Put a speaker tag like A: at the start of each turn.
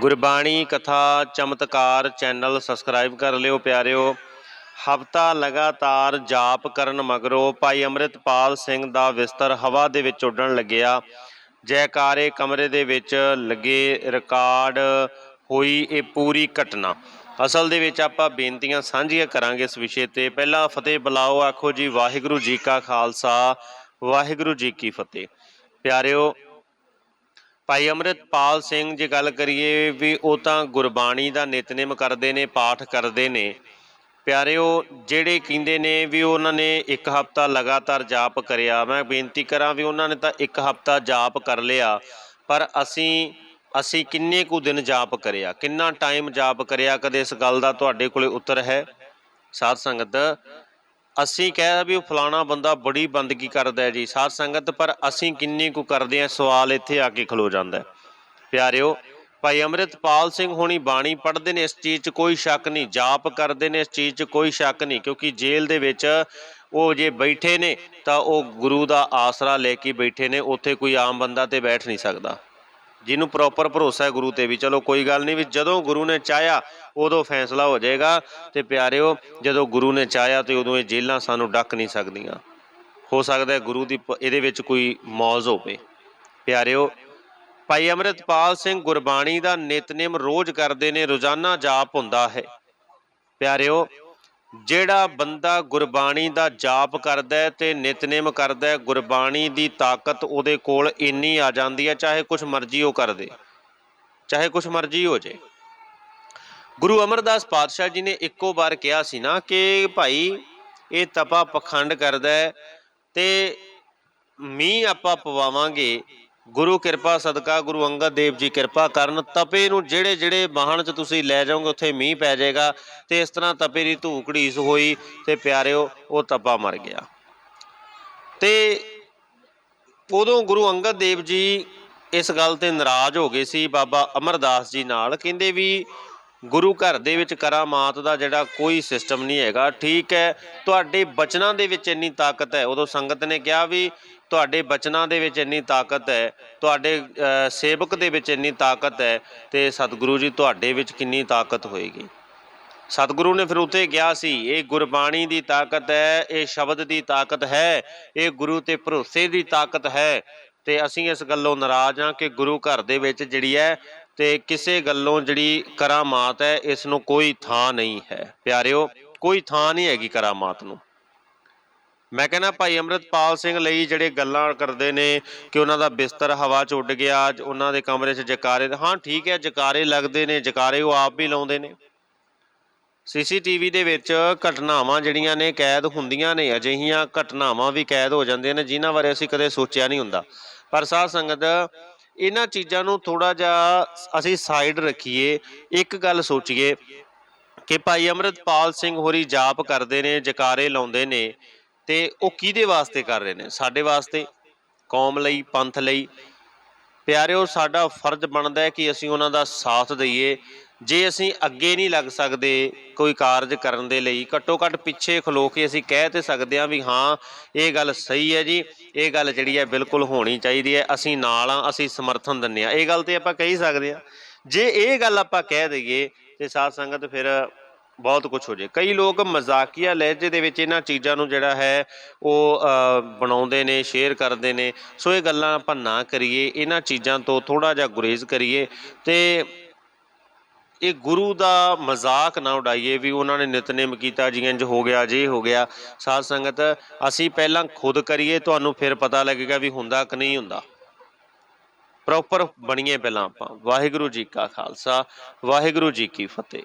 A: ਗੁਰਬਾਣੀ ਕਥਾ ਚਮਤਕਾਰ channel subscribe ਕਰ ਲਿਓ ਪਿਆਰਿਓ। ਹਫਤਾ ਲਗਾਤਾਰ ਜਾਪ ਕਰਨ ਮਗਰੋਂ ਭਾਈ ਅੰਮ੍ਰਿਤਪਾਲ ਸਿੰਘ ਦਾ ਵਿਸਤਰ ਹਵਾ ਦੇ ਵਿੱਚ ਉੱਡਣ ਲੱਗਿਆ। ਜੈਕਾਰੇ ਕਮਰੇ ਦੇ ਵਿੱਚ ਲੱਗੇ ਰਿਕਾਰਡ ਹੋਈ ਇਹ ਪੂਰੀ ਘਟਨਾ। ਅਸਲ ਦੇ ਵਿੱਚ ਆਪਾਂ ਬੇਨਤੀਆਂ ਸਾਂਝੀਆਂ ਕਰਾਂਗੇ ਇਸ ਵਿਸ਼ੇ ਤੇ। ਪਹਿਲਾਂ ਫਤਿਹ ਬੁਲਾਓ, ਆਖੋ ਜੀ, ਵਾਹਿਗੁਰੂ ਜੀ ਕਾ ਖਾਲਸਾ, ਵਾਹਿਗੁਰੂ ਜੀ ਕੀ ਫਤਿਹ। ਪਿਆਰਿਓ ਭਾਈ ਅੰਮ੍ਰਿਤਪਾਲ ਸਿੰਘ ਜੇ ਗੱਲ ਕਰੀਏ ਵੀ ਉਹ ਤਾਂ ਗੁਰਬਾਣੀ ਦਾ ਨਿਤਨੇਮ ਕਰਦੇ ਨੇ, ਪਾਠ ਕਰਦੇ ਨੇ। ਪਿਆਰਿਓ, ਜਿਹੜੇ ਕਹਿੰਦੇ ਨੇ ਵੀ ਉਹਨਾਂ ਨੇ ਇੱਕ ਹਫਤਾ ਲਗਾਤਾਰ ਜਾਪ ਕਰਿਆ, ਮੈਂ ਬੇਨਤੀ ਕਰਾਂ ਵੀ ਉਹਨਾਂ ਨੇ ਤਾਂ ਇੱਕ ਹਫਤਾ ਜਾਪ ਕਰ ਲਿਆ, ਪਰ ਅਸੀਂ ਅਸੀਂ ਕਿੰਨੇ ਕੁ ਦਿਨ ਜਾਪ ਕਰਿਆ? ਕਿੰਨਾ ਟਾਈਮ ਜਾਪ ਕਰਿਆ? ਕਦੇ ਇਸ ਗੱਲ ਦਾ ਤੁਹਾਡੇ ਕੋਲੇ ਉੱਤਰ ਹੈ? ਸਾਧ ਸੰਗਤ ਅਸੀਂ ਕਹਿਆ ਵੀ ਉਹ ਫਲਾਣਾ ਬੰਦਾ ਬੜੀ ਬੰਦਗੀ ਕਰਦਾ ਹੈ ਜੀ, ਸਾਧ ਸੰਗਤ, ਪਰ ਅਸੀਂ ਕਿੰਨੀ ਕੁ ਕਰਦੇ ਆ ਸਵਾਲ ਇੱਥੇ ਆ ਕੇ ਖਲੋ ਜਾਂਦਾ ਹੈ। ਪਿਆਰਿਓ, ਭਾਈ ਅੰਮ੍ਰਿਤਪਾਲ ਸਿੰਘ ਹੋਣੀ ਬਾਣੀ ਪੜ੍ਹਦੇ ਨੇ, ਇਸ ਚੀਜ਼ 'ਚ ਕੋਈ ਸ਼ੱਕ ਨਹੀਂ, ਜਾਪ ਕਰਦੇ ਨੇ, ਇਸ ਚੀਜ਼ 'ਚ ਕੋਈ ਸ਼ੱਕ ਨਹੀਂ, ਕਿਉਂਕਿ ਜੇਲ੍ਹ ਦੇ ਵਿੱਚ ਉਹ ਜੇ ਬੈਠੇ ਨੇ, ਤਾਂ ਉਹ ਗੁਰੂ ਦਾ ਆਸਰਾ ਲੈ ਕੇ ਬੈਠੇ ਨੇ, ਉੱਥੇ ਕੋਈ ਆਮ ਬੰਦਾ ਤੇ ਬੈਠ ਨਹੀਂ ਸਕਦਾ। ਜਿਹਨੂੰ ਪ੍ਰੋਪਰ ਭਰੋਸਾ ਹੈ ਗੁਰੂ ਤੇ ਵੀ। ਚਲੋ ਕੋਈ ਗੱਲ ਨਹੀਂ ਵੀ ਜਦੋਂ ਗੁਰੂ ਨੇ ਚਾਹਿਆ, ਉਦੋਂ ਫੈਸਲਾ ਹੋ ਜਾਏਗਾ। ਤੇ ਪਿਆਰਿਓ, ਜਦੋਂ ਗੁਰੂ ਨੇ ਚਾਹਿਆ ਤੇ ਉਦੋਂ ਇਹ ਜੇਲਾਂ ਸਾਨੂੰ ਡੱਕ ਨਹੀਂ ਸਕਦੀਆਂ। ਹੋ ਸਕਦਾ ਹੈ ਗੁਰੂ ਦੀ ਪ- ਇਹਦੇ ਵਿੱਚ ਕੋਈ ਮੌਜ਼ ਹੋਵੇ। ਪਿਆਰਿਓ, ਭਾਈ ਅੰਮ੍ਰਿਤਪਾਲ ਸਿੰਘ ਗੁਰਬਾਣੀ ਦਾ ਨਿਤਨੇਮ ਰੋਜ਼ ਕਰਦੇ ਨੇ, ਰੋਜ਼ਾਨਾ ਜਾਪ ਹੁੰਦਾ ਹੈ। ਪਿਆਰਿਓ ਜਿਹੜਾ ਬੰਦਾ ਗੁਰਬਾਣੀ ਦਾ ਜਾਪ ਕਰਦਾ ਹੈ ਤੇ ਨਿਤਨੇਮ ਕਰਦਾ ਹੈ, ਗੁਰਬਾਣੀ ਦੀ ਤਾਕਤ ਉਹਦੇ ਕੋਲ ਇੰਨੀ ਆ ਜਾਂਦੀ ਹੈ, ਚਾਹੇ ਕੁਝ ਮਰਜ਼ੀ ਉਹ ਕਰਦੇ ਚਾਹੇ ਕੁਝ ਮਰਜ਼ੀ ਹੋ ਜੇ। ਗੁਰੂ ਅਮਰਦਾਸ ਪਾਤਸ਼ਾਹ ਜੀ ਨੇ ਇੱਕੋ ਵਾਰ ਕਿਹਾ ਸੀ ਨਾ ਕਿ ਭਾਈ, ਇਹ ਤਪਾ ਪਖੰਡ ਕਰਦਾ ਹੈ ਤੇ ਮੀਂਹ ਆਪਾਂ ਪਵਾਵਾਂਗੇ ਗੁਰੂ ਕਿਰਪਾ ਸਦਕਾ, ਗੁਰੂ ਅੰਗਦ ਦੇਵ ਜੀ ਕਿਰਪਾ ਕਰਨ, ਤਪੇ ਨੂੰ ਜਿਹੜੇ ਜਿਹੜੇ ਵਾਹਣ 'ਚ ਤੁਸੀਂ ਲੈ ਜਾਓਗੇ, ਉੱਥੇ ਮੀਂਹ ਪੈ ਜਾਏਗਾ ਤੇ ਇਸ ਤਰ੍ਹਾਂ ਤਪੇ ਦੀ ਧੂਕੜੀਸ ਹੋਈ ਤੇ ਪਿਆਰਿਓ, ਉਹ ਤਪਾ ਮਰ ਗਿਆ। ਤੇ ਉਦੋਂ ਗੁਰੂ ਅੰਗਦ ਦੇਵ ਜੀ ਇਸ ਗੱਲ ਤੇ ਨਾਰਾਜ਼ ਹੋ ਗਏ ਸੀ, ਬਾਬਾ ਅਮਰਦਾਸ ਜੀ ਨਾਲ, ਕਹਿੰਦੇ ਵੀ ਗੁਰੂ ਘਰ ਦੇ ਵਿੱਚ ਕਰਾਮਾਤ ਦਾ ਜਿਹੜਾ ਕੋਈ ਸਿਸਟਮ ਨਹੀਂ ਹੈਗਾ, ਠੀਕ ਹੈ, ਤੁਹਾਡੇ ਬਚਨਾਂ ਦੇ ਵਿੱਚ ਇੰਨੀ ਤਾਕਤ ਹੈ। ਉਦੋਂ ਸੰਗਤ ਨੇ ਕਿਹਾ ਵੀ ਤੁਹਾਡੇ ਬਚਨਾਂ ਦੇ ਵਿੱਚ ਇੰਨੀ ਤਾਕਤ ਹੈ, ਤੁਹਾਡੇ ਸੇਵਕ ਦੇ ਵਿੱਚ ਇੰਨੀ ਤਾਕਤ ਹੈ ਤੇ ਸਤਿਗੁਰੂ ਜੀ ਤੁਹਾਡੇ ਵਿੱਚ ਕਿੰਨੀ ਤਾਕਤ ਹੋਏਗੀ। ਸਤਿਗੁਰੂ ਨੇ ਫਿਰ ਉਤੇ ਕਿਹਾ ਸੀ, ਇਹ ਗੁਰਬਾਣੀ ਦੀ ਤਾਕਤ ਹੈ, ਇਹ ਸ਼ਬਦ ਦੀ ਤਾਕਤ ਹੈ, ਇਹ ਗੁਰੂ ਤੇ ਭਰੋਸੇ ਦੀ ਤਾਕਤ ਹੈ। ਤੇ ਅਸੀਂ ਇਸ ਗੱਲੋਂ ਨਾਰਾਜ਼ ਹਾਂ ਕਿ ਗੁਰੂ ਘਰ ਦੇ ਵਿੱਚ ਜਿਹੜੀ ਹੈ ਤੇ ਕਿਸੇ ਗੱਲੋਂ ਜਿਹੜੀ ਕਰਾਮਾਤ ਹੈ, ਇਸ ਨੂੰ ਕੋਈ ਥਾਂ ਨਹੀਂ ਹੈ। ਪਿਆਰਿਓ, ਕੋਈ ਥਾਂ ਨਹੀਂ ਹੈਗੀ ਕਰਾਮਾਤ ਨੂੰ। ਮੈਂ ਕਹਿੰਦਾ ਭਾਈ ਅੰਮ੍ਰਿਤਪਾਲ ਸਿੰਘ ਲਈ ਜਿਹੜੇ ਗੱਲਾਂ ਕਰਦੇ ਨੇ ਕਿ ਉਹਨਾਂ ਦਾ ਬਿਸਤਰ ਹਵਾ 'ਚ ਉੱਡ ਗਿਆ, ਉਹਨਾਂ ਦੇ ਕਮਰੇ 'ਚ ਜਕਾਰੇ ਹਾਂ, ਠੀਕ ਹੈ, ਜਕਾਰੇ ਲੱਗਦੇ ਨੇ, ਜਕਾਰੇ ਉਹ ਆਪ ਵੀ ਲਾਉਂਦੇ ਨੇ। ਸੀਸੀਟੀਵੀ ਦੇ ਵਿੱਚ ਘਟਨਾਵਾਂ ਜਿਹੜੀਆਂ ਨੇ ਕੈਦ ਹੁੰਦੀਆਂ ਨੇ, ਅਜਿਹੀਆਂ ਘਟਨਾਵਾਂ ਵੀ ਕੈਦ ਹੋ ਜਾਂਦੀਆਂ ਨੇ, ਜਿਨ੍ਹਾਂ ਬਾਰੇ ਅਸੀਂ ਕਦੇ ਸੋਚਿਆ ਨਹੀਂ ਹੁੰਦਾ। ਪਰ ਸਾਧ ਸੰਗਤ, ਇਹਨਾਂ ਚੀਜ਼ਾਂ ਨੂੰ ਥੋੜਾ ਜਿਹਾ ਅਸੀਂ ਸਾਈਡ ਰੱਖੀਏ, ਇੱਕ ਗੱਲ ਸੋਚੀਏ ਕਿ ਭਾਈ ਅੰਮ੍ਰਿਤਪਾਲ ਸਿੰਘ ਹੋਰੀ ਜਾਪ ਕਰਦੇ ਨੇ, ਜਕਾਰੇ ਲਾਉਂਦੇ ਨੇ। ਤੇ ਉਹ ਕਿਹਦੇ ਵਾਸਤੇ ਕਰ ਰਹੇ ਨੇ? ਸਾਡੇ ਵਾਸਤੇ, ਕੌਮ ਲਈ, ਪੰਥ ਲਈ। ਪਿਆਰਿਓ, ਸਾਡਾ ਫਰਜ਼ ਬਣਦਾ ਹੈ ਕਿ ਅਸੀਂ ਉਹਨਾਂ ਦਾ ਸਾਥ ਦਈਏ। ਜੇ ਅਸੀਂ ਅੱਗੇ ਨਹੀਂ ਲੱਗ ਸਕਦੇ ਕੋਈ ਕਾਰਜ ਕਰਨ ਦੇ ਲਈ ਘੱਟੋ ਘੱਟ ਪਿੱਛੇ ਖਲੋ ਕੇ ਅਸੀਂ ਕਹਿ ਤੇ ਸਕਦੇ ਹਾਂ ਵੀ ਹਾਂ, ਇਹ ਗੱਲ ਸਹੀ ਹੈ ਜੀ। ਇਹ ਗੱਲ ਜਿਹੜੀ ਹੈ ਬਿਲਕੁਲ ਹੋਣੀ ਚਾਹੀਦੀ ਹੈ। ਅਸੀਂ ਨਾਲ ਆ ਅਸੀਂ ਸਮਰਥਨ ਦਿੰਨੇ ਆ ਇਹ ਗੱਲ ਤੇ ਆਪਾਂ ਕਹਿ ਸਕਦੇ ਆ ਜੇ ਇਹ ਗੱਲ ਆਪਾਂ ਕਹਿ ਦਈਏ ਤੇ ਸਾਧ ਸੰਗਤ ਫਿਰ ਬਹੁਤ ਕੁਝ ਹੋ ਜੇ। ਕਈ ਲੋਕ ਮਜ਼ਾਕੀਆ ਲਹਿਜੇ ਦੇ ਵਿੱਚ ਇਹਨਾਂ ਚੀਜ਼ਾਂ ਨੂੰ ਜਿਹੜਾ ਹੈ, ਉਹ ਬਣਾਉਂਦੇ ਨੇ ਸ਼ੇਅਰ ਕਰਦੇ ਨੇ। ਸੋ ਇਹ ਗੱਲਾਂ ਆਪਾਂ ਨਾ ਕਰੀਏ, ਇਹਨਾਂ ਚੀਜ਼ਾਂ ਤੋਂ ਥੋੜਾ ਜਿਹਾ ਗੁਰੇਜ਼ ਕਰੀਏ ਤੇ ਇਹ ਗੁਰੂ ਦਾ ਮਜ਼ਾਕ ਨਾ ਉਡਾਈਏ ਵੀ ਉਹਨਾਂ ਨੇ ਨਿਤਨੇਮ ਕੀਤਾ ਜੀ ਇੰਜ ਹੋ ਗਿਆ, ਜੇ ਹੋ ਗਿਆ। ਸਾਧ ਸੰਗਤ, ਅਸੀਂ ਪਹਿਲਾਂ ਖੁਦ ਕਰੀਏ, ਤੁਹਾਨੂੰ ਫਿਰ ਪਤਾ ਲੱਗੇਗਾ ਵੀ ਹੁੰਦਾ ਕਿ ਨਹੀਂ ਹੁੰਦਾ। ਪ੍ਰੋਪਰ ਬਣੀਏ ਪਹਿਲਾਂ ਆਪਾਂ। ਵਾਹਿਗੁਰੂ ਜੀ ਕਾ ਖਾਲਸਾ, ਵਾਹਿਗੁਰੂ ਜੀ ਕੀ ਫਤਿਹ।